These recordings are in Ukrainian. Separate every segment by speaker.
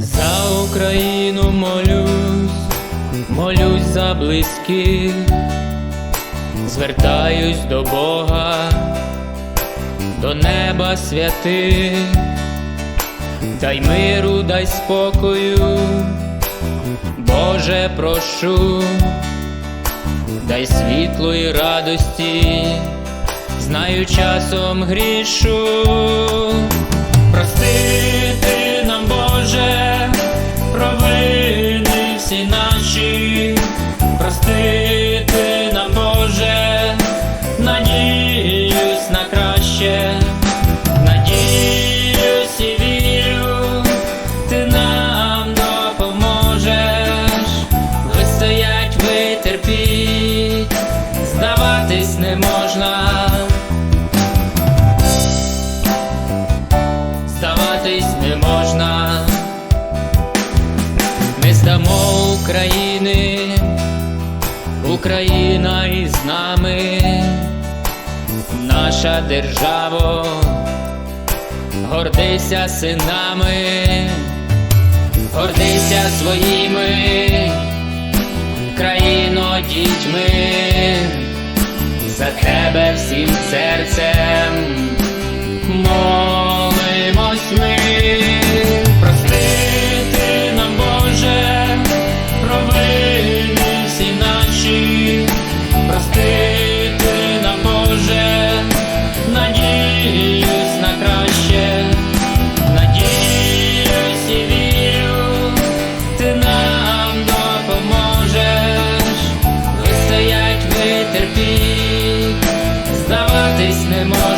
Speaker 1: За Україну молюсь, молюсь за близьких, звертаюсь до Бога, до неба святих, дай миру, дай спокою, Боже, прошу, дай світло і радості, знаю, часом грішу, простити простити нам, Боже, надіюсь на краще, надіюсь і вірю, ти нам допоможеш, вистоять, витерпіть, здаватись не можна. Здаватись не можна, ми здамо України, Україна із нами, наша держава, гордися синами, гордися своїми, країно дітьми, за тебе всім серцем. memória.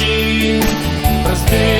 Speaker 1: душі, прости.